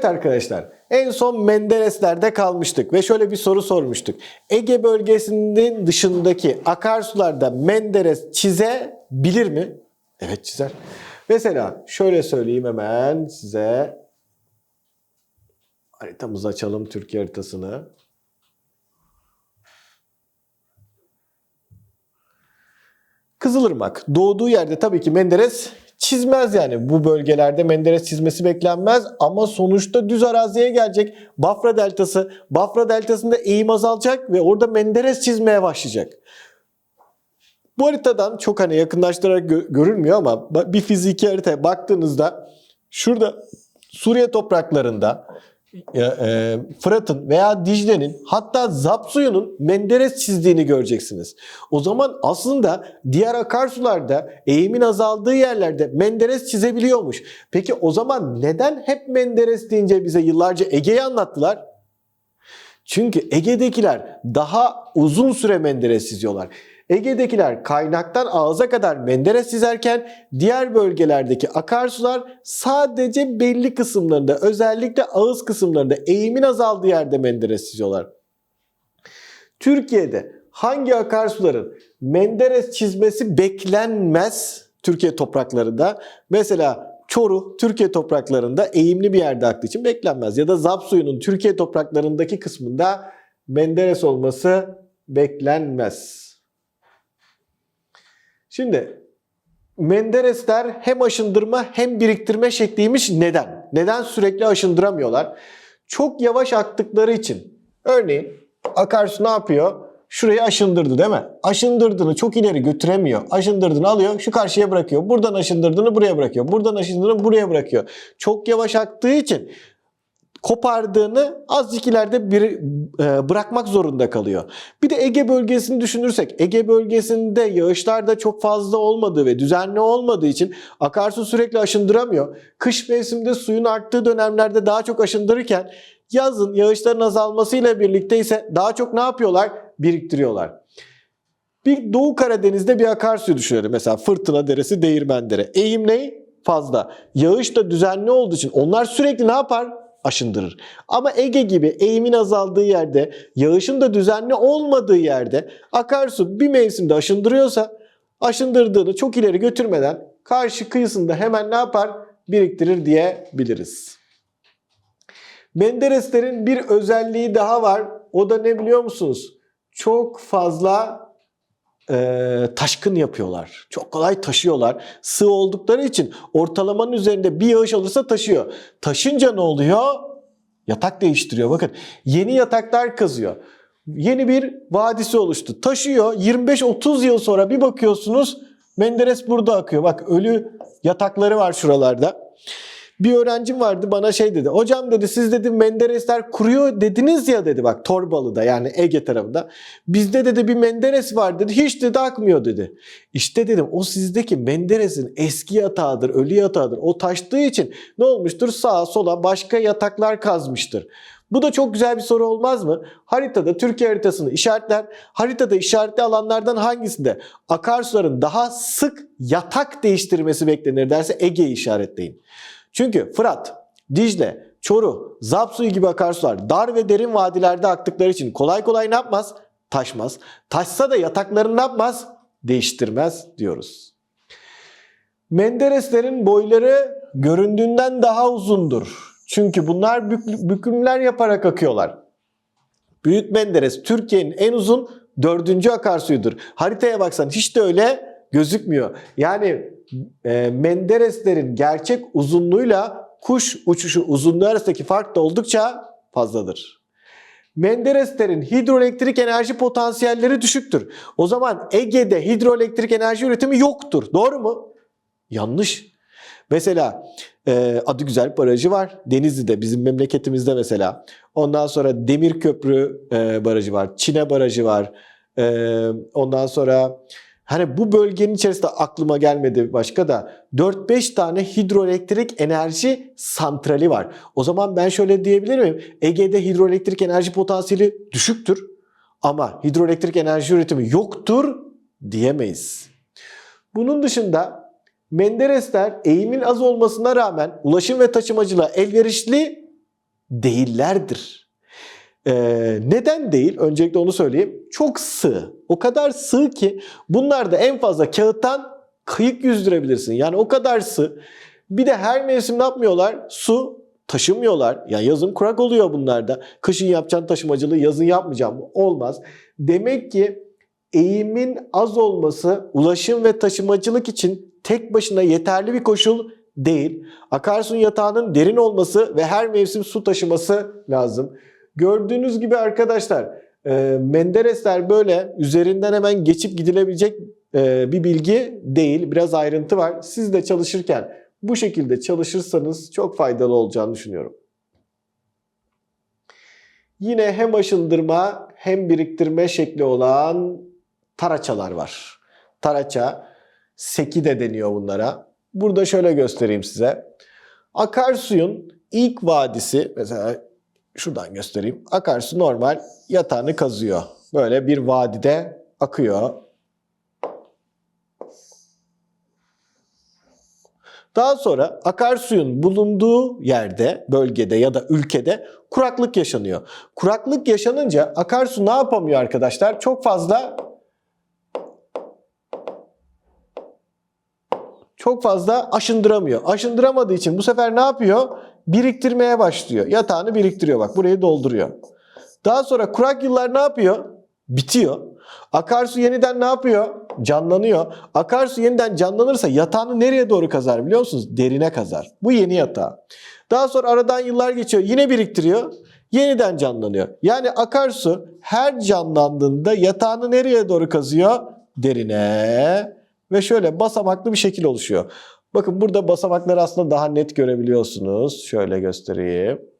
Evet arkadaşlar en son Menderesler'de kalmıştık ve şöyle bir soru sormuştuk. Ege bölgesinin dışındaki akarsularda Menderes çizebilir mi? Evet çizer. Mesela şöyle söyleyeyim hemen size. Haritamızı açalım Türkiye haritasını. Kızılırmak doğduğu yerde tabii ki Menderes çizmez yani. Bu bölgelerde Menderes çizmesi beklenmez ama sonuçta düz araziye gelecek. Bafra Deltası, Bafra Deltası'nda eğim azalacak ve orada Menderes çizmeye başlayacak. Bu haritadan çok hani yakınlaştırarak gö- görülmüyor ama bir fiziki haritaya baktığınızda şurada Suriye topraklarında e, Fırat'ın veya Dicle'nin hatta Zapsuyu'nun Menderes çizdiğini göreceksiniz. O zaman aslında diğer akarsularda eğimin azaldığı yerlerde Menderes çizebiliyormuş. Peki o zaman neden hep Menderes deyince bize yıllarca Ege'yi anlattılar? Çünkü Ege'dekiler daha uzun süre Menderes çiziyorlar. Ege'dekiler kaynaktan ağza kadar Menderes çizerken diğer bölgelerdeki akarsular sadece belli kısımlarında özellikle ağız kısımlarında eğimin azaldığı yerde Menderes çiziyorlar. Türkiye'de hangi akarsuların Menderes çizmesi beklenmez Türkiye topraklarında? Mesela Çoruh Türkiye topraklarında eğimli bir yerde aktığı için beklenmez. Ya da Zapsuyu'nun Türkiye topraklarındaki kısmında Menderes olması beklenmez. Şimdi Menderesler hem aşındırma hem biriktirme şekliymiş. Neden? Neden sürekli aşındıramıyorlar? Çok yavaş aktıkları için. Örneğin akarsu ne yapıyor? Şurayı aşındırdı değil mi? Aşındırdığını çok ileri götüremiyor. Aşındırdığını alıyor şu karşıya bırakıyor. Buradan aşındırdığını buraya bırakıyor. Buradan aşındırdığını buraya bırakıyor. Çok yavaş aktığı için kopardığını azıcık ileride bir, e, bırakmak zorunda kalıyor. Bir de Ege bölgesini düşünürsek Ege bölgesinde yağışlar da çok fazla olmadığı ve düzenli olmadığı için akarsu sürekli aşındıramıyor. Kış mevsiminde suyun arttığı dönemlerde daha çok aşındırırken yazın yağışların azalmasıyla birlikte ise daha çok ne yapıyorlar? Biriktiriyorlar. Bir Doğu Karadeniz'de bir akarsuyu düşünelim. Mesela Fırtına Deresi, Değirmen Dere. Eğim ne? Fazla. Yağış da düzenli olduğu için onlar sürekli ne yapar? Aşındırır. Ama Ege gibi eğimin azaldığı yerde, yağışın da düzenli olmadığı yerde akarsu bir mevsimde aşındırıyorsa aşındırdığını çok ileri götürmeden karşı kıyısında hemen ne yapar? Biriktirir diyebiliriz. Mendereslerin bir özelliği daha var. O da ne biliyor musunuz? Çok fazla e, taşkın yapıyorlar. Çok kolay taşıyorlar. Sığ oldukları için ortalamanın üzerinde bir yağış alırsa taşıyor. Taşınca ne oluyor? Yatak değiştiriyor. Bakın yeni yataklar kazıyor. Yeni bir vadisi oluştu. Taşıyor. 25-30 yıl sonra bir bakıyorsunuz Menderes burada akıyor. Bak ölü yatakları var şuralarda. Bir öğrencim vardı bana şey dedi. Hocam dedi siz dedi Menderesler kuruyor dediniz ya dedi bak Torbalı'da yani Ege tarafında. Bizde dedi bir Menderes var dedi. Hiç dedi akmıyor dedi. İşte dedim o sizdeki Menderes'in eski yatağıdır, ölü yatağıdır. O taştığı için ne olmuştur? Sağa sola başka yataklar kazmıştır. Bu da çok güzel bir soru olmaz mı? Haritada Türkiye haritasını işaretler. Haritada işaretli alanlardan hangisinde akarsuların daha sık yatak değiştirmesi beklenir derse Ege'yi işaretleyin. Çünkü Fırat, Dicle, Çoruh, Zapsuyu gibi akarsular dar ve derin vadilerde aktıkları için kolay kolay ne yapmaz? Taşmaz. Taşsa da yataklarını ne yapmaz? Değiştirmez diyoruz. Mendereslerin boyları göründüğünden daha uzundur. Çünkü bunlar bük- bükümler yaparak akıyorlar. Büyük Menderes Türkiye'nin en uzun dördüncü akarsuyudur. Haritaya baksan hiç de öyle gözükmüyor. Yani e, Mendereslerin gerçek uzunluğuyla kuş uçuşu uzunluğu arasındaki fark da oldukça fazladır. Mendereslerin hidroelektrik enerji potansiyelleri düşüktür. O zaman Ege'de hidroelektrik enerji üretimi yoktur. Doğru mu? Yanlış. Mesela e, adı güzel barajı var. Denizli'de bizim memleketimizde mesela. Ondan sonra Demirköprü e, barajı var. Çine barajı var. E, ondan sonra hani bu bölgenin içerisinde aklıma gelmedi başka da 4-5 tane hidroelektrik enerji santrali var. O zaman ben şöyle diyebilir miyim? Ege'de hidroelektrik enerji potansiyeli düşüktür ama hidroelektrik enerji üretimi yoktur diyemeyiz. Bunun dışında Menderesler eğimin az olmasına rağmen ulaşım ve taşımacılığa elverişli değillerdir. Ee, neden değil? Öncelikle onu söyleyeyim. Çok sığ. O kadar sığ ki bunlar da en fazla kağıttan kıyık yüzdürebilirsin. Yani o kadar sığ. Bir de her mevsim ne yapmıyorlar? Su taşımıyorlar. Yani yazın kurak oluyor bunlarda. Kışın yapacağın taşımacılığı yazın yapmayacağım. Olmaz. Demek ki eğimin az olması ulaşım ve taşımacılık için tek başına yeterli bir koşul değil. Akarsuyun yatağının derin olması ve her mevsim su taşıması lazım. Gördüğünüz gibi arkadaşlar e, Menderesler böyle üzerinden hemen geçip gidilebilecek e, bir bilgi değil. Biraz ayrıntı var. Siz de çalışırken bu şekilde çalışırsanız çok faydalı olacağını düşünüyorum. Yine hem aşındırma hem biriktirme şekli olan taraçalar var. Taraça, seki de deniyor bunlara. Burada şöyle göstereyim size. Akarsuyun ilk vadisi mesela şuradan göstereyim. Akarsu normal yatağını kazıyor. Böyle bir vadide akıyor. Daha sonra akarsuyun bulunduğu yerde, bölgede ya da ülkede kuraklık yaşanıyor. Kuraklık yaşanınca akarsu ne yapamıyor arkadaşlar? Çok fazla çok fazla aşındıramıyor. Aşındıramadığı için bu sefer ne yapıyor? Biriktirmeye başlıyor. Yatağını biriktiriyor bak burayı dolduruyor. Daha sonra kurak yıllar ne yapıyor? Bitiyor. Akarsu yeniden ne yapıyor? Canlanıyor. Akarsu yeniden canlanırsa yatağını nereye doğru kazar biliyor musunuz? Derine kazar. Bu yeni yatağı. Daha sonra aradan yıllar geçiyor. Yine biriktiriyor. Yeniden canlanıyor. Yani akarsu her canlandığında yatağını nereye doğru kazıyor? Derine. Ve şöyle basamaklı bir şekil oluşuyor. Bakın burada basamakları aslında daha net görebiliyorsunuz. Şöyle göstereyim.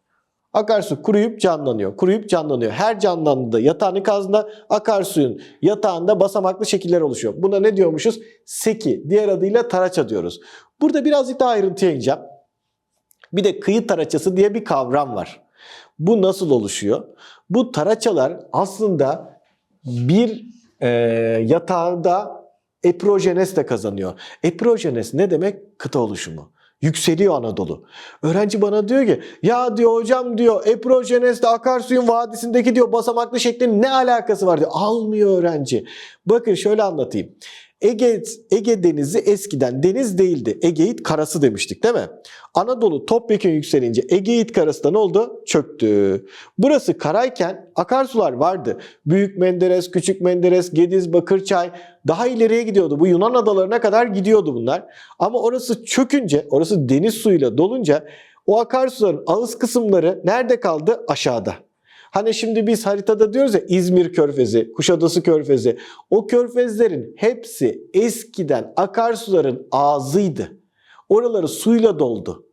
Akarsu kuruyup canlanıyor. Kuruyup canlanıyor. Her canlandığında yatağını kazdığında akarsuyun yatağında basamaklı şekiller oluşuyor. Buna ne diyormuşuz? Seki. Diğer adıyla taraça diyoruz. Burada birazcık daha ayrıntıya ineceğim. Bir de kıyı taraçası diye bir kavram var. Bu nasıl oluşuyor? Bu taraçalar aslında bir e, yatağında eprojenes de kazanıyor. Eprojenes ne demek? Kıta oluşumu. Yükseliyor Anadolu. Öğrenci bana diyor ki ya diyor hocam diyor eprojenesle akarsuyun vadisindeki diyor basamaklı şeklin ne alakası var diyor. Almıyor öğrenci. Bakın şöyle anlatayım. Ege, Ege Denizi eskiden deniz değildi. Egeit karası demiştik değil mi? Anadolu topyekun yükselince Egeit karası da ne oldu? Çöktü. Burası karayken akarsular vardı. Büyük Menderes, Küçük Menderes, Gediz, Bakırçay daha ileriye gidiyordu. Bu Yunan adalarına kadar gidiyordu bunlar. Ama orası çökünce, orası deniz suyuyla dolunca o akarsuların ağız kısımları nerede kaldı? Aşağıda. Hani şimdi biz haritada diyoruz ya İzmir Körfezi, Kuşadası Körfezi. O körfezlerin hepsi eskiden akarsuların ağzıydı. Oraları suyla doldu.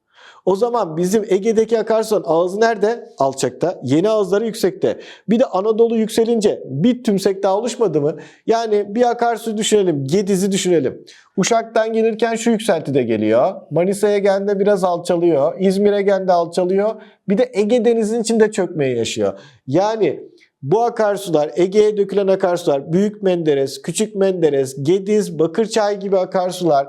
O zaman bizim Ege'deki akarsuların ağzı nerede? Alçakta. Yeni ağızları yüksekte. Bir de Anadolu yükselince bir tümsek daha oluşmadı mı? Yani bir akarsu düşünelim. Gediz'i düşünelim. Uşak'tan gelirken şu yükseltide geliyor. Manisa'ya geldiğinde biraz alçalıyor. İzmir'e geldiğinde alçalıyor. Bir de Ege Denizi'nin içinde çökmeyi yaşıyor. Yani bu akarsular, Ege'ye dökülen akarsular, Büyük Menderes, Küçük Menderes, Gediz, Bakırçay gibi akarsular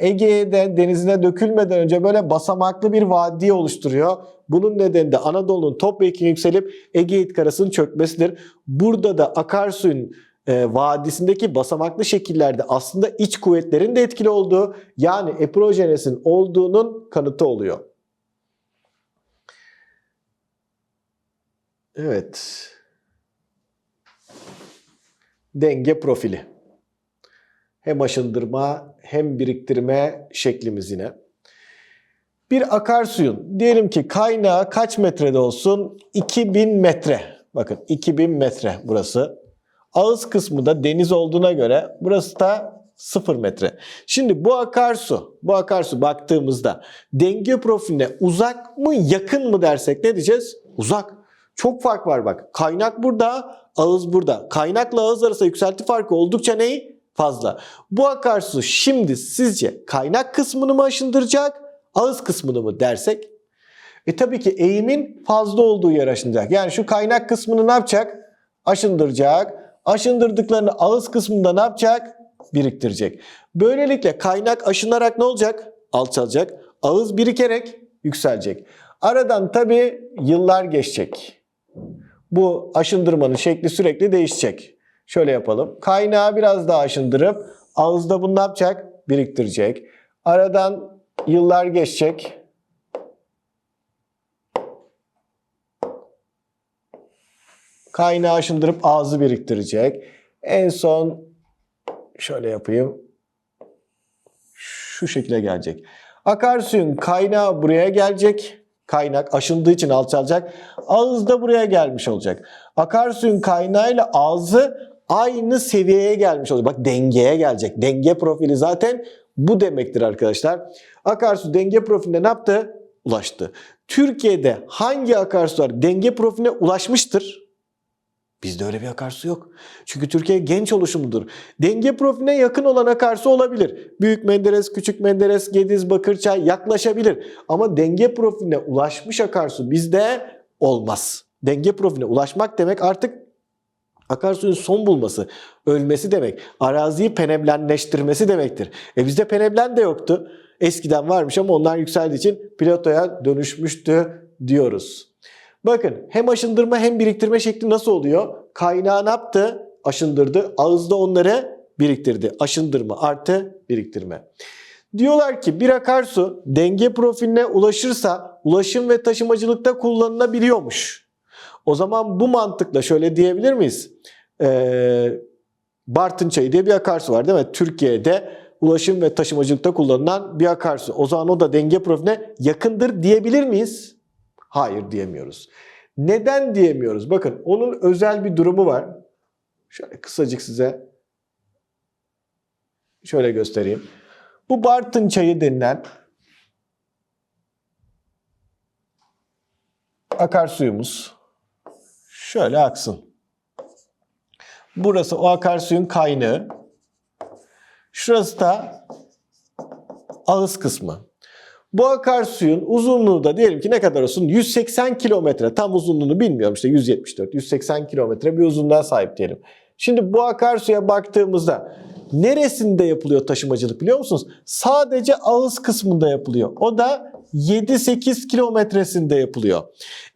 Ege'de denizine dökülmeden önce böyle basamaklı bir vadi oluşturuyor. Bunun nedeni de Anadolu'nun topyekun yükselip Egeit karasının çökmesidir. Burada da akarsuyun e, vadisindeki basamaklı şekillerde aslında iç kuvvetlerin de etkili olduğu yani eprojenesin olduğunun kanıtı oluyor. Evet. Denge profili. Hem aşındırma hem biriktirme şeklimiz yine. Bir akarsuyun diyelim ki kaynağı kaç metrede olsun? 2000 metre. Bakın 2000 metre burası. Ağız kısmı da deniz olduğuna göre burası da 0 metre. Şimdi bu akarsu, bu akarsu baktığımızda denge profiline uzak mı yakın mı dersek ne diyeceğiz? Uzak. Çok fark var bak. Kaynak burada, ağız burada. Kaynakla ağız arasında yükselti farkı oldukça neyi? Fazla. Bu akarsu şimdi sizce kaynak kısmını mı aşındıracak, ağız kısmını mı dersek? E tabii ki eğimin fazla olduğu yer aşındıracak. Yani şu kaynak kısmını ne yapacak? Aşındıracak. Aşındırdıklarını ağız kısmında ne yapacak? Biriktirecek. Böylelikle kaynak aşınarak ne olacak? Alçalacak. Ağız birikerek yükselecek. Aradan tabii yıllar geçecek. Bu aşındırmanın şekli sürekli değişecek. Şöyle yapalım. Kaynağı biraz daha aşındırıp ağızda bunu ne yapacak? Biriktirecek. Aradan yıllar geçecek. Kaynağı aşındırıp ağzı biriktirecek. En son şöyle yapayım. Şu şekilde gelecek. Akarsuyun kaynağı buraya gelecek. Kaynak aşındığı için alçalacak. Ağız da buraya gelmiş olacak. Akarsuyun kaynağıyla ağzı aynı seviyeye gelmiş olacak. Bak dengeye gelecek. Denge profili zaten bu demektir arkadaşlar. Akarsu denge profiline ne yaptı? Ulaştı. Türkiye'de hangi akarsular denge profiline ulaşmıştır? Bizde öyle bir akarsu yok. Çünkü Türkiye genç oluşumludur. Denge profiline yakın olan akarsu olabilir. Büyük Menderes, Küçük Menderes, Gediz, Bakırçay yaklaşabilir. Ama denge profiline ulaşmış akarsu bizde olmaz. Denge profiline ulaşmak demek artık akarsuyun son bulması, ölmesi demek. Araziyi peneblenleştirmesi demektir. E bizde peneblen de yoktu. Eskiden varmış ama onlar yükseldiği için platoya dönüşmüştü diyoruz. Bakın hem aşındırma hem biriktirme şekli nasıl oluyor? Kaynağı ne yaptı? Aşındırdı. Ağızda onları biriktirdi. Aşındırma artı biriktirme. Diyorlar ki bir akarsu denge profiline ulaşırsa ulaşım ve taşımacılıkta kullanılabiliyormuş. O zaman bu mantıkla şöyle diyebilir miyiz? Ee, Bartın Çayı diye bir akarsu var değil mi? Türkiye'de ulaşım ve taşımacılıkta kullanılan bir akarsu. O zaman o da denge profiline yakındır diyebilir miyiz? Hayır diyemiyoruz. Neden diyemiyoruz? Bakın onun özel bir durumu var. Şöyle kısacık size şöyle göstereyim. Bu Bartın çayı denilen akarsuyumuz şöyle aksın. Burası o akarsuyun kaynağı. Şurası da ağız kısmı. Bu akarsuyun uzunluğu da diyelim ki ne kadar olsun? 180 kilometre. Tam uzunluğunu bilmiyorum işte 174, 180 kilometre bir uzunluğa sahip diyelim. Şimdi bu akarsuya baktığımızda neresinde yapılıyor taşımacılık biliyor musunuz? Sadece ağız kısmında yapılıyor. O da 7-8 kilometresinde yapılıyor.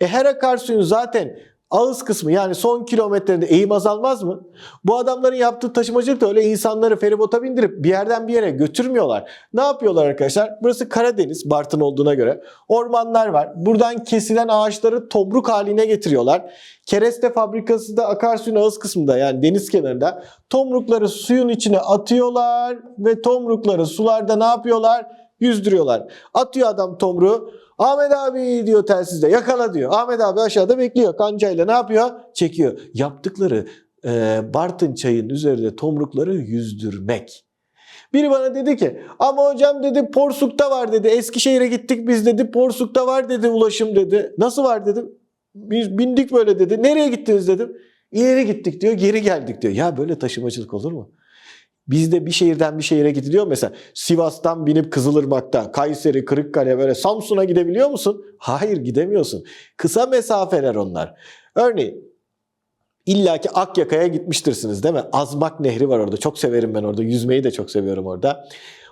E her akarsuyun zaten ağız kısmı yani son kilometrede eğim azalmaz mı? Bu adamların yaptığı taşımacılık da öyle insanları feribota bindirip bir yerden bir yere götürmüyorlar. Ne yapıyorlar arkadaşlar? Burası Karadeniz, Bartın olduğuna göre. Ormanlar var. Buradan kesilen ağaçları tobruk haline getiriyorlar. Kereste fabrikası da akarsuyun ağız kısmında yani deniz kenarında. Tomrukları suyun içine atıyorlar ve tomrukları sularda ne yapıyorlar? Yüzdürüyorlar. Atıyor adam tomruğu. Ahmet abi diyor telsizde yakala diyor. Ahmet abi aşağıda bekliyor. Kancayla ne yapıyor? Çekiyor. Yaptıkları e, Bartın çayının üzerinde tomrukları yüzdürmek. Biri bana dedi ki ama hocam dedi Porsuk'ta var dedi. Eskişehir'e gittik biz dedi. Porsuk'ta var dedi ulaşım dedi. Nasıl var dedim. Biz bindik böyle dedi. Nereye gittiniz dedim. İleri gittik diyor geri geldik diyor. Ya böyle taşımacılık olur mu? Bizde bir şehirden bir şehire gidiliyor mesela. Sivas'tan binip Kızılırmak'ta, Kayseri, Kırıkkale böyle Samsun'a gidebiliyor musun? Hayır gidemiyorsun. Kısa mesafeler onlar. Örneğin İlla ki Akyaka'ya gitmiştirsiniz değil mi? Azmak Nehri var orada. Çok severim ben orada. Yüzmeyi de çok seviyorum orada.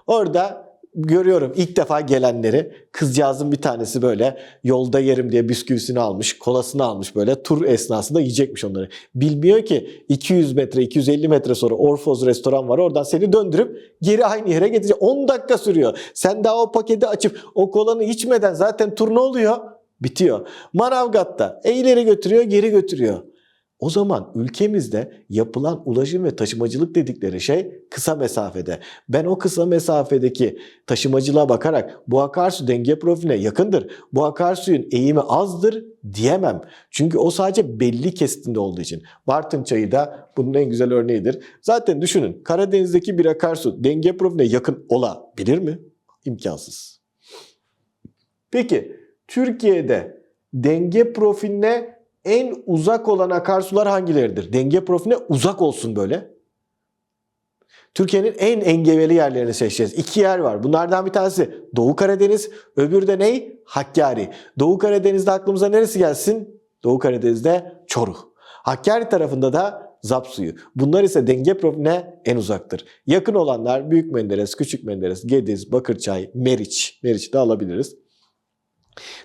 Orada görüyorum ilk defa gelenleri. Kızcağızın bir tanesi böyle yolda yerim diye bisküvisini almış, kolasını almış böyle tur esnasında yiyecekmiş onları. Bilmiyor ki 200 metre, 250 metre sonra Orfoz restoran var. Oradan seni döndürüp geri aynı yere getirecek. 10 dakika sürüyor. Sen daha o paketi açıp o kolanı içmeden zaten tur ne oluyor? Bitiyor. Manavgat'ta e ileri götürüyor, geri götürüyor. O zaman ülkemizde yapılan ulaşım ve taşımacılık dedikleri şey kısa mesafede. Ben o kısa mesafedeki taşımacılığa bakarak bu akarsu denge profiline yakındır. Bu akarsuyun eğimi azdır diyemem. Çünkü o sadece belli kesitinde olduğu için. Bartın çayı da bunun en güzel örneğidir. Zaten düşünün Karadeniz'deki bir akarsu denge profiline yakın olabilir mi? İmkansız. Peki Türkiye'de denge profiline en uzak olan akarsular hangileridir? Denge profiline uzak olsun böyle. Türkiye'nin en engebeli yerlerini seçeceğiz. İki yer var. Bunlardan bir tanesi Doğu Karadeniz, öbürü de ney? Hakkari. Doğu Karadeniz'de aklımıza neresi gelsin? Doğu Karadeniz'de Çoruh. Hakkari tarafında da Zap suyu. Bunlar ise denge profiline en uzaktır. Yakın olanlar Büyük Menderes, Küçük Menderes, Gediz, Bakırçay, Meriç. Meriç'i de alabiliriz.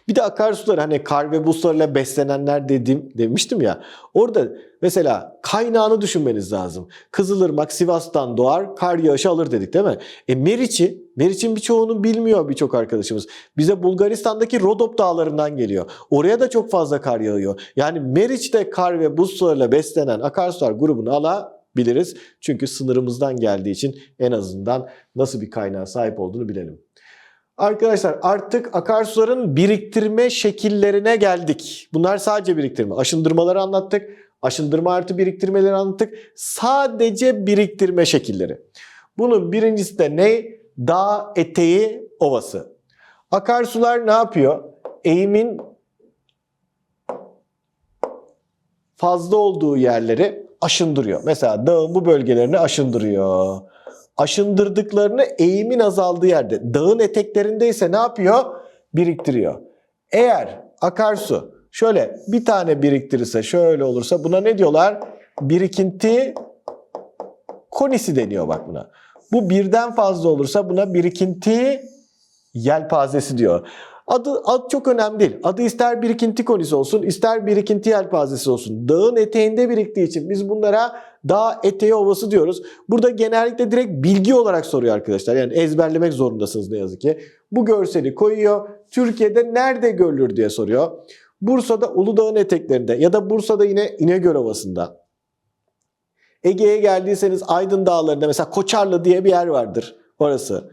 Bir de akarsular hani kar ve buzlarla beslenenler dedim demiştim ya. Orada mesela kaynağını düşünmeniz lazım. Kızılırmak Sivas'tan doğar, kar yağışı alır dedik değil mi? E Meriç'i, Meriç'in birçoğunu bilmiyor birçok arkadaşımız. Bize Bulgaristan'daki Rodop dağlarından geliyor. Oraya da çok fazla kar yağıyor. Yani Meriç'te kar ve buz sularıyla beslenen akarsular grubunu alabiliriz. Çünkü sınırımızdan geldiği için en azından nasıl bir kaynağa sahip olduğunu bilelim. Arkadaşlar artık akarsuların biriktirme şekillerine geldik. Bunlar sadece biriktirme. Aşındırmaları anlattık. Aşındırma artı biriktirmeleri anlattık. Sadece biriktirme şekilleri. Bunun birincisi de ne? Dağ eteği ovası. Akarsular ne yapıyor? Eğimin fazla olduğu yerleri aşındırıyor. Mesela dağın bu bölgelerini aşındırıyor. Aşındırdıklarını eğimin azaldığı yerde, dağın eteklerinde ise ne yapıyor? Biriktiriyor. Eğer akarsu şöyle bir tane biriktirirse şöyle olursa buna ne diyorlar? Birikinti konisi deniyor bak buna. Bu birden fazla olursa buna birikinti yelpazesi diyor. Adı, ad çok önemli değil. Adı ister birikinti konisi olsun, ister birikinti yelpazesi olsun. Dağın eteğinde biriktiği için biz bunlara dağ eteği ovası diyoruz. Burada genellikle direkt bilgi olarak soruyor arkadaşlar. Yani ezberlemek zorundasınız ne yazık ki. Bu görseli koyuyor. Türkiye'de nerede görülür diye soruyor. Bursa'da Uludağ'ın eteklerinde ya da Bursa'da yine İnegöl Ovası'nda. Ege'ye geldiyseniz Aydın Dağları'nda mesela Koçarlı diye bir yer vardır orası.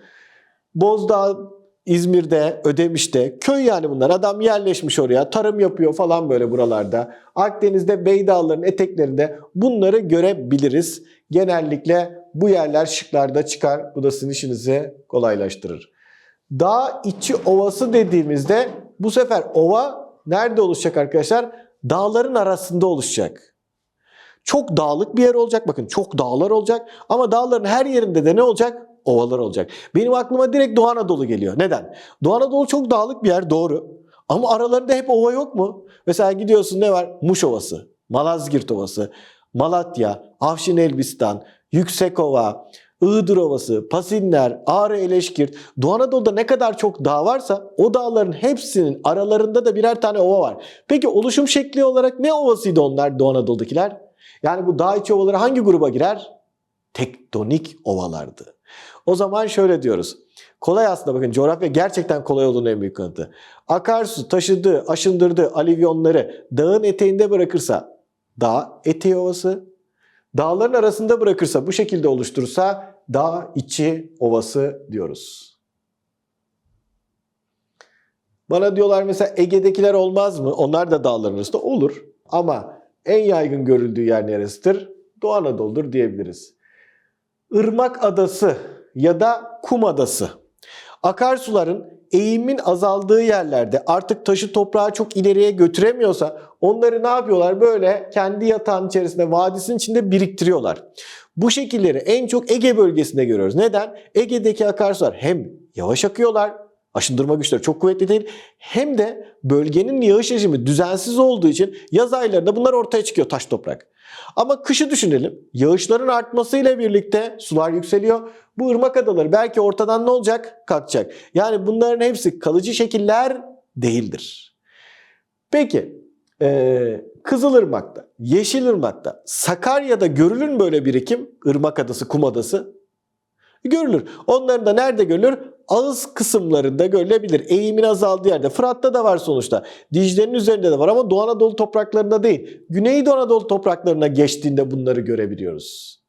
Bozdağ İzmir'de, Ödemiş'te köy yani bunlar. Adam yerleşmiş oraya, tarım yapıyor falan böyle buralarda. Akdeniz'de Bey Dağları'nın eteklerinde bunları görebiliriz. Genellikle bu yerler şıklarda çıkar. Bu da sizin işinizi kolaylaştırır. Dağ içi ovası dediğimizde bu sefer ova nerede oluşacak arkadaşlar? Dağların arasında oluşacak. Çok dağlık bir yer olacak. Bakın çok dağlar olacak. Ama dağların her yerinde de ne olacak? Ovalar olacak. Benim aklıma direkt Doğu Anadolu geliyor. Neden? Doğu Anadolu çok dağlık bir yer doğru. Ama aralarında hep ova yok mu? Mesela gidiyorsun ne var? Muş Ovası, Malazgirt Ovası, Malatya, Afşin Elbistan, Yüksekova, Iğdır Ovası, Pasinler, Ağrı Eleşkirt. Doğu Anadolu'da ne kadar çok dağ varsa o dağların hepsinin aralarında da birer tane ova var. Peki oluşum şekli olarak ne ovasıydı onlar Doğu Anadolu'dakiler? Yani bu dağ içi ovaları hangi gruba girer? Tektonik ovalardı. O zaman şöyle diyoruz. Kolay aslında bakın coğrafya gerçekten kolay olduğunu en büyük kanıtı. Akarsu taşıdığı, aşındırdığı alivyonları dağın eteğinde bırakırsa dağ eteği ovası, dağların arasında bırakırsa bu şekilde oluşturursa dağ içi ovası diyoruz. Bana diyorlar mesela Ege'dekiler olmaz mı? Onlar da dağların arasında olur. Ama en yaygın görüldüğü yer neresidir? Doğu Anadolu'dur diyebiliriz. Irmak Adası ya da Kum Adası. Akarsuların eğimin azaldığı yerlerde artık taşı toprağı çok ileriye götüremiyorsa onları ne yapıyorlar? Böyle kendi yatağın içerisinde, vadisinin içinde biriktiriyorlar. Bu şekilleri en çok Ege bölgesinde görüyoruz. Neden? Ege'deki akarsular hem yavaş akıyorlar, aşındırma güçleri çok kuvvetli değil. Hem de bölgenin yağış rejimi düzensiz olduğu için yaz aylarında bunlar ortaya çıkıyor taş toprak. Ama kışı düşünelim. Yağışların artmasıyla birlikte sular yükseliyor. Bu ırmak adaları belki ortadan ne olacak? Kalkacak. Yani bunların hepsi kalıcı şekiller değildir. Peki ee, Kızılırmak'ta, Yeşilırmak'ta, Sakarya'da görülür mü böyle birikim? Irmak adası, kum adası. Görülür. Onların da nerede görülür? Ağız kısımlarında görülebilir. Eğimin azaldığı yerde. Fırat'ta da var sonuçta. Dicle'nin üzerinde de var ama Doğu Anadolu topraklarında değil. Güneydoğu Anadolu topraklarına geçtiğinde bunları görebiliyoruz.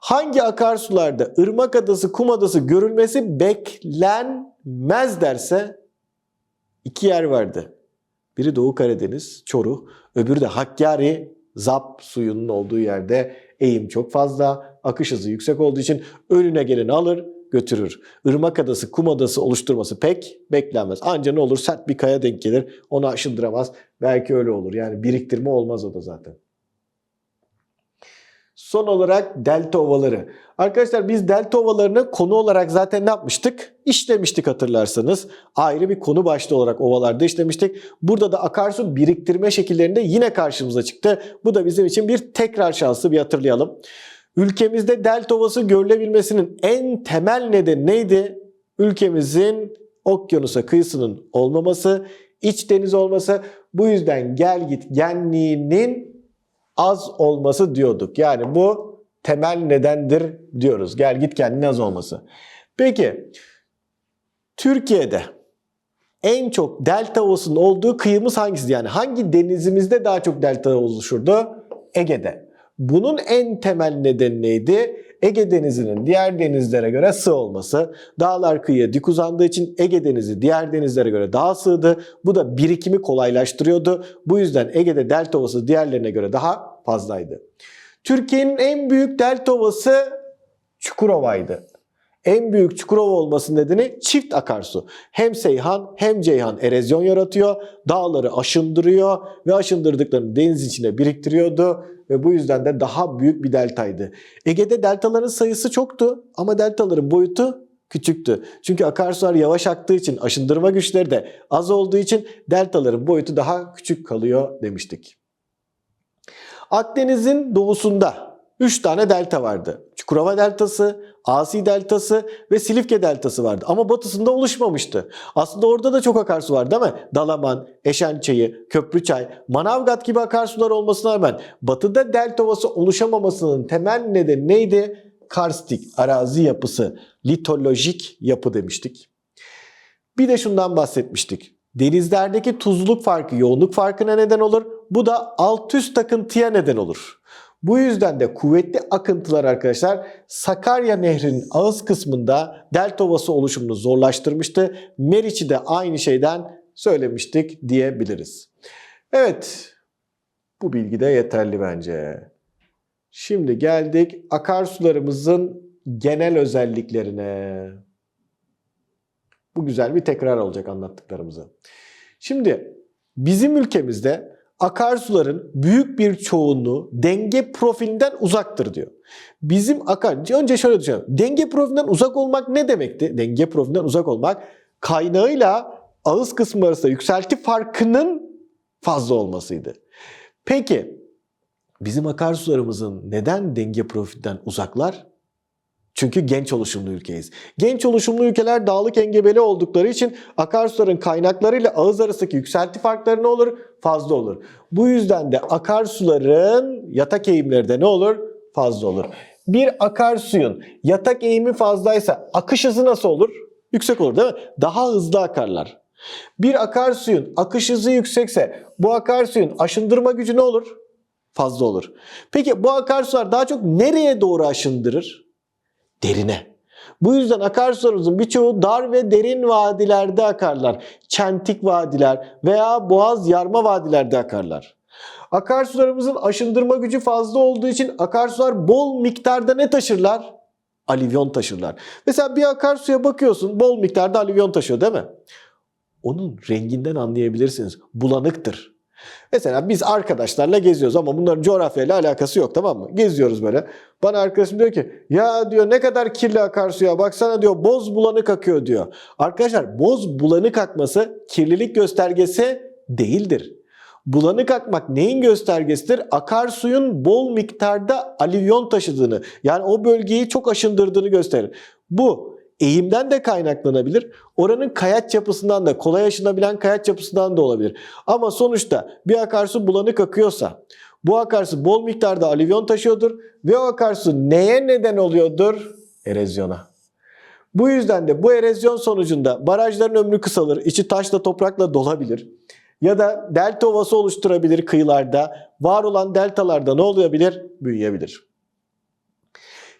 Hangi akarsularda ırmak adası, kum adası görülmesi beklenmez derse iki yer vardı. Biri Doğu Karadeniz, Çoruh. Öbürü de Hakkari, Zap suyunun olduğu yerde eğim çok fazla. Akış hızı yüksek olduğu için önüne geleni alır götürür. Irmak adası, kum adası oluşturması pek beklenmez. Anca ne olur sert bir kaya denk gelir. Onu aşındıramaz. Belki öyle olur. Yani biriktirme olmaz o da zaten. Son olarak delta ovaları. Arkadaşlar biz delta ovalarını konu olarak zaten ne yapmıştık? İşlemiştik hatırlarsanız. Ayrı bir konu başlığı olarak ovalarda işlemiştik. Burada da akarsu biriktirme şekillerinde yine karşımıza çıktı. Bu da bizim için bir tekrar şansı bir hatırlayalım. Ülkemizde delta ovası görülebilmesinin en temel nedeni neydi? Ülkemizin okyanusa kıyısının olmaması, iç deniz olması. Bu yüzden gel git genliğinin az olması diyorduk. Yani bu temel nedendir diyoruz. Gel git genliğinin az olması. Peki Türkiye'de en çok delta havuzunun olduğu kıyımız hangisi? Yani hangi denizimizde daha çok delta oluşurdu? Ege'de. Bunun en temel nedeni neydi? Ege Denizi'nin diğer denizlere göre sığ olması. Dağlar kıyıya dik uzandığı için Ege Denizi diğer denizlere göre daha sığdı. Bu da birikimi kolaylaştırıyordu. Bu yüzden Ege'de delta ovası diğerlerine göre daha fazlaydı. Türkiye'nin en büyük delta ovası Çukurova'ydı. En büyük Çukurova olmasının nedeni çift akarsu. Hem Seyhan hem Ceyhan erozyon yaratıyor, dağları aşındırıyor ve aşındırdıklarını deniz içine biriktiriyordu ve bu yüzden de daha büyük bir deltaydı. Ege'de deltaların sayısı çoktu ama deltaların boyutu küçüktü. Çünkü akarsular yavaş aktığı için aşındırma güçleri de az olduğu için deltaların boyutu daha küçük kalıyor demiştik. Akdeniz'in doğusunda 3 tane delta vardı. Çukurova deltası, Asi deltası ve Silifke deltası vardı. Ama batısında oluşmamıştı. Aslında orada da çok akarsu var değil mi? Dalaman, Eşençayı, Köprüçay, Manavgat gibi akarsular olmasına rağmen batıda delta oluşamamasının temel nedeni neydi? Karstik arazi yapısı, litolojik yapı demiştik. Bir de şundan bahsetmiştik. Denizlerdeki tuzluluk farkı yoğunluk farkına neden olur. Bu da alt üst akıntıya neden olur. Bu yüzden de kuvvetli akıntılar arkadaşlar Sakarya Nehri'nin ağız kısmında delta ovası oluşumunu zorlaştırmıştı. Meriç'i de aynı şeyden söylemiştik diyebiliriz. Evet bu bilgi de yeterli bence. Şimdi geldik akarsularımızın genel özelliklerine. Bu güzel bir tekrar olacak anlattıklarımızı. Şimdi bizim ülkemizde akarsuların büyük bir çoğunluğu denge profilinden uzaktır diyor. Bizim akar önce şöyle düşünelim. Denge profilinden uzak olmak ne demekti? Denge profilinden uzak olmak kaynağıyla ağız kısmı arasında yükselti farkının fazla olmasıydı. Peki bizim akarsularımızın neden denge profilinden uzaklar? Çünkü genç oluşumlu ülkeyiz. Genç oluşumlu ülkeler dağlık engebeli oldukları için akarsuların kaynaklarıyla ağız arasındaki yükselti farkları ne olur? Fazla olur. Bu yüzden de akarsuların yatak eğimleri de ne olur? Fazla olur. Bir akarsuyun yatak eğimi fazlaysa akış hızı nasıl olur? Yüksek olur değil mi? Daha hızlı akarlar. Bir akarsuyun akış hızı yüksekse bu akarsuyun aşındırma gücü ne olur? Fazla olur. Peki bu akarsular daha çok nereye doğru aşındırır? Derine. Bu yüzden akarsularımızın birçoğu dar ve derin vadilerde akarlar. Çentik vadiler veya boğaz yarma vadilerde akarlar. Akarsularımızın aşındırma gücü fazla olduğu için akarsular bol miktarda ne taşırlar? Alivyon taşırlar. Mesela bir akarsuya bakıyorsun bol miktarda alivyon taşıyor değil mi? Onun renginden anlayabilirsiniz. Bulanıktır. Mesela biz arkadaşlarla geziyoruz ama bunların coğrafyayla alakası yok tamam mı? Geziyoruz böyle. Bana arkadaşım diyor ki ya diyor ne kadar kirli akarsuya baksana diyor boz bulanık akıyor diyor. Arkadaşlar boz bulanık akması kirlilik göstergesi değildir. Bulanık akmak neyin göstergesidir? Akarsuyun bol miktarda alivyon taşıdığını yani o bölgeyi çok aşındırdığını gösterir. Bu eğimden de kaynaklanabilir. Oranın kayaç yapısından da kolay aşınabilen kayaç yapısından da olabilir. Ama sonuçta bir akarsu bulanık akıyorsa bu akarsu bol miktarda alivyon taşıyordur ve o akarsu neye neden oluyordur? Erozyona. Bu yüzden de bu erozyon sonucunda barajların ömrü kısalır, içi taşla toprakla dolabilir. Ya da delta ovası oluşturabilir kıyılarda. Var olan deltalarda ne olabilir? Büyüyebilir.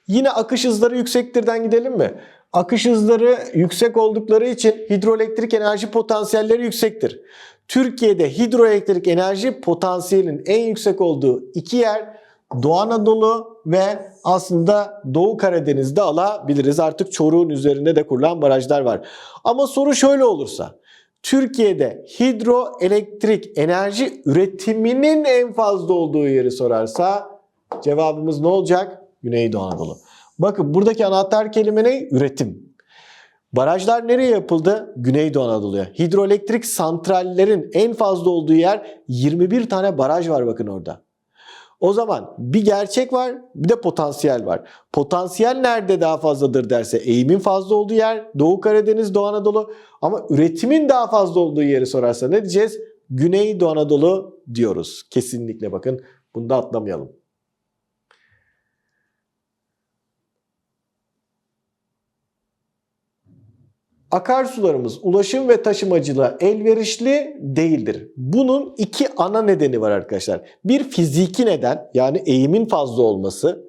Yine akış hızları yüksektirden gidelim mi? Akış hızları yüksek oldukları için hidroelektrik enerji potansiyelleri yüksektir. Türkiye'de hidroelektrik enerji potansiyelinin en yüksek olduğu iki yer Doğu Anadolu ve aslında Doğu Karadeniz'de alabiliriz. Artık Çoruh'un üzerinde de kurulan barajlar var. Ama soru şöyle olursa. Türkiye'de hidroelektrik enerji üretiminin en fazla olduğu yeri sorarsa cevabımız ne olacak? Güneydoğu Anadolu. Bakın buradaki anahtar kelime ne? Üretim. Barajlar nereye yapıldı? Güneydoğu Anadolu'ya. Hidroelektrik santrallerin en fazla olduğu yer 21 tane baraj var bakın orada. O zaman bir gerçek var bir de potansiyel var. Potansiyel nerede daha fazladır derse eğimin fazla olduğu yer Doğu Karadeniz, Doğu Anadolu ama üretimin daha fazla olduğu yeri sorarsa ne diyeceğiz? Güney Doğu Anadolu diyoruz. Kesinlikle bakın bunu da atlamayalım. Akarsularımız ulaşım ve taşımacılığa elverişli değildir. Bunun iki ana nedeni var arkadaşlar. Bir fiziki neden yani eğimin fazla olması.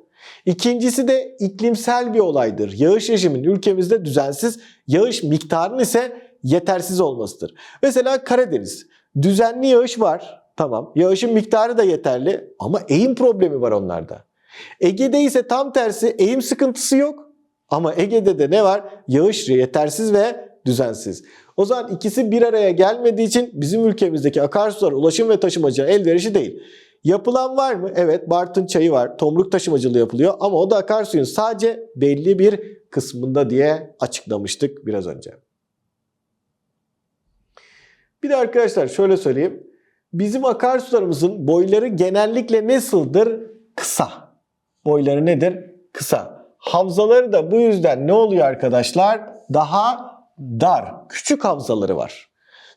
İkincisi de iklimsel bir olaydır. Yağış rejimin ülkemizde düzensiz, yağış miktarının ise yetersiz olmasıdır. Mesela Karadeniz. Düzenli yağış var. Tamam. Yağışın miktarı da yeterli ama eğim problemi var onlarda. Ege'de ise tam tersi eğim sıkıntısı yok. Ama Ege'de de ne var? Yağış yetersiz ve düzensiz. O zaman ikisi bir araya gelmediği için bizim ülkemizdeki akarsular ulaşım ve taşımacıya elverişi değil. Yapılan var mı? Evet Bartın çayı var. Tomruk taşımacılığı yapılıyor ama o da akarsuyun sadece belli bir kısmında diye açıklamıştık biraz önce. Bir de arkadaşlar şöyle söyleyeyim. Bizim akarsularımızın boyları genellikle nasıldır? Kısa. Boyları nedir? Kısa. Havzaları da bu yüzden ne oluyor arkadaşlar? Daha dar. Küçük havzaları var.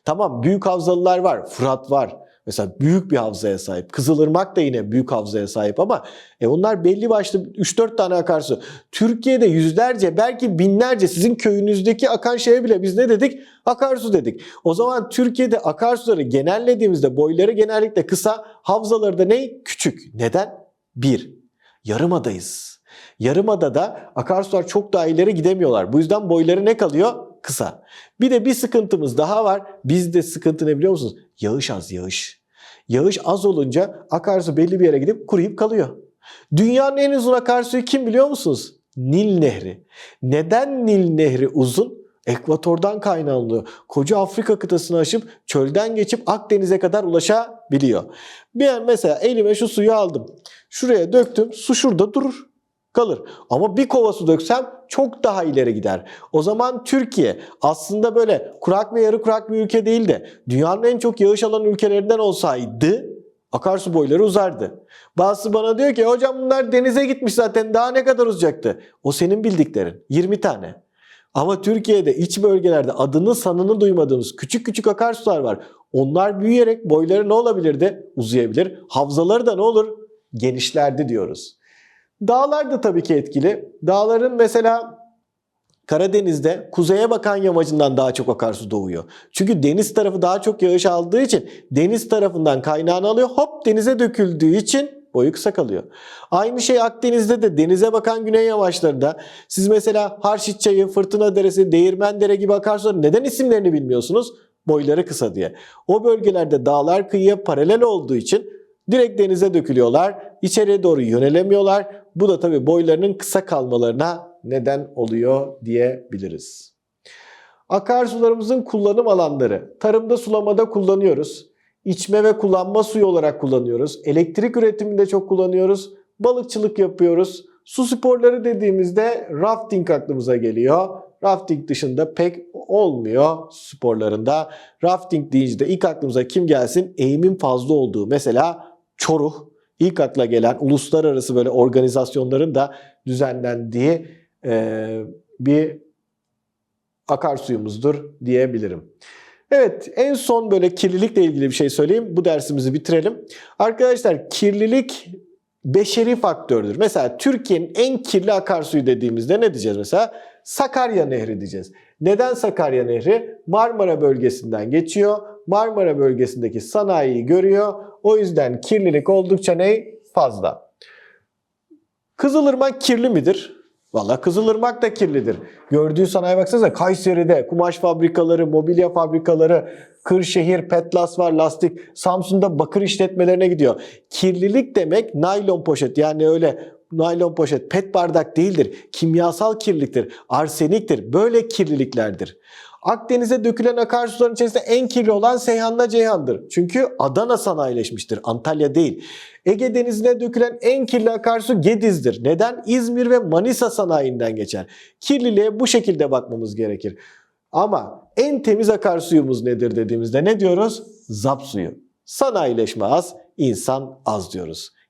Tamam büyük havzalılar var. Fırat var. Mesela büyük bir havzaya sahip. Kızılırmak da yine büyük havzaya sahip ama e onlar belli başlı 3-4 tane akarsu. Türkiye'de yüzlerce belki binlerce sizin köyünüzdeki akan şeye bile biz ne dedik? Akarsu dedik. O zaman Türkiye'de akarsuları genellediğimizde boyları genellikle kısa, havzaları da ne? Küçük. Neden? Bir, yarımadayız. Yarımadada akarsular çok daha ileri gidemiyorlar. Bu yüzden boyları ne kalıyor? Kısa. Bir de bir sıkıntımız daha var. Bizde sıkıntı ne biliyor musunuz? Yağış az yağış. Yağış az olunca akarsu belli bir yere gidip kuruyup kalıyor. Dünyanın en uzun akarsuyu kim biliyor musunuz? Nil Nehri. Neden Nil Nehri uzun? Ekvatordan kaynaklanıyor. Koca Afrika kıtasını aşıp çölden geçip Akdeniz'e kadar ulaşabiliyor. Ben mesela elime şu suyu aldım. Şuraya döktüm. Su şurada durur kalır. Ama bir kova su döksem çok daha ileri gider. O zaman Türkiye aslında böyle kurak ve yarı kurak bir ülke değil de dünyanın en çok yağış alan ülkelerinden olsaydı akarsu boyları uzardı. Bazısı bana diyor ki hocam bunlar denize gitmiş zaten daha ne kadar uzayacaktı? O senin bildiklerin 20 tane. Ama Türkiye'de iç bölgelerde adını sanını duymadığımız küçük küçük akarsular var. Onlar büyüyerek boyları ne olabilirdi? Uzayabilir. Havzaları da ne olur? Genişlerdi diyoruz. Dağlar da tabii ki etkili. Dağların mesela Karadeniz'de kuzeye bakan yamacından daha çok akarsu doğuyor. Çünkü deniz tarafı daha çok yağış aldığı için deniz tarafından kaynağını alıyor. Hop denize döküldüğü için boyu kısa kalıyor. Aynı şey Akdeniz'de de denize bakan güney yamaçlarında. Siz mesela Harşit Çayı, Fırtına Deresi, Değirmen Dere gibi akarsuların neden isimlerini bilmiyorsunuz? Boyları kısa diye. O bölgelerde dağlar kıyıya paralel olduğu için direkt denize dökülüyorlar. İçeriye doğru yönelemiyorlar. Bu da tabii boylarının kısa kalmalarına neden oluyor diyebiliriz. Akarsularımızın kullanım alanları. Tarımda sulamada kullanıyoruz. İçme ve kullanma suyu olarak kullanıyoruz. Elektrik üretiminde çok kullanıyoruz. Balıkçılık yapıyoruz. Su sporları dediğimizde rafting aklımıza geliyor. Rafting dışında pek olmuyor sporlarında. Rafting deyince de ilk aklımıza kim gelsin? Eğimin fazla olduğu. Mesela Çoruh, ilk akla gelen uluslararası böyle organizasyonların da düzenlendiği e, bir akarsuyumuzdur diyebilirim. Evet en son böyle kirlilikle ilgili bir şey söyleyeyim. Bu dersimizi bitirelim. Arkadaşlar kirlilik beşeri faktördür. Mesela Türkiye'nin en kirli akarsuyu dediğimizde ne diyeceğiz mesela? Sakarya Nehri diyeceğiz. Neden Sakarya Nehri? Marmara bölgesinden geçiyor. Marmara bölgesindeki sanayiyi görüyor. O yüzden kirlilik oldukça ne? Fazla. Kızılırmak kirli midir? Valla Kızılırmak da kirlidir. Gördüğü sanayi baksanıza Kayseri'de kumaş fabrikaları, mobilya fabrikaları, Kırşehir, Petlas var, lastik. Samsun'da bakır işletmelerine gidiyor. Kirlilik demek naylon poşet yani öyle naylon poşet, pet bardak değildir. Kimyasal kirliliktir, arseniktir. Böyle kirliliklerdir. Akdeniz'e dökülen akarsuların içerisinde en kirli olan Seyhan'la Ceyhan'dır. Çünkü Adana sanayileşmiştir, Antalya değil. Ege Denizi'ne dökülen en kirli akarsu Gediz'dir. Neden? İzmir ve Manisa sanayinden geçer. Kirliliğe bu şekilde bakmamız gerekir. Ama en temiz akarsuyumuz nedir dediğimizde ne diyoruz? Zap suyu. Sanayileşme az, insan az diyoruz.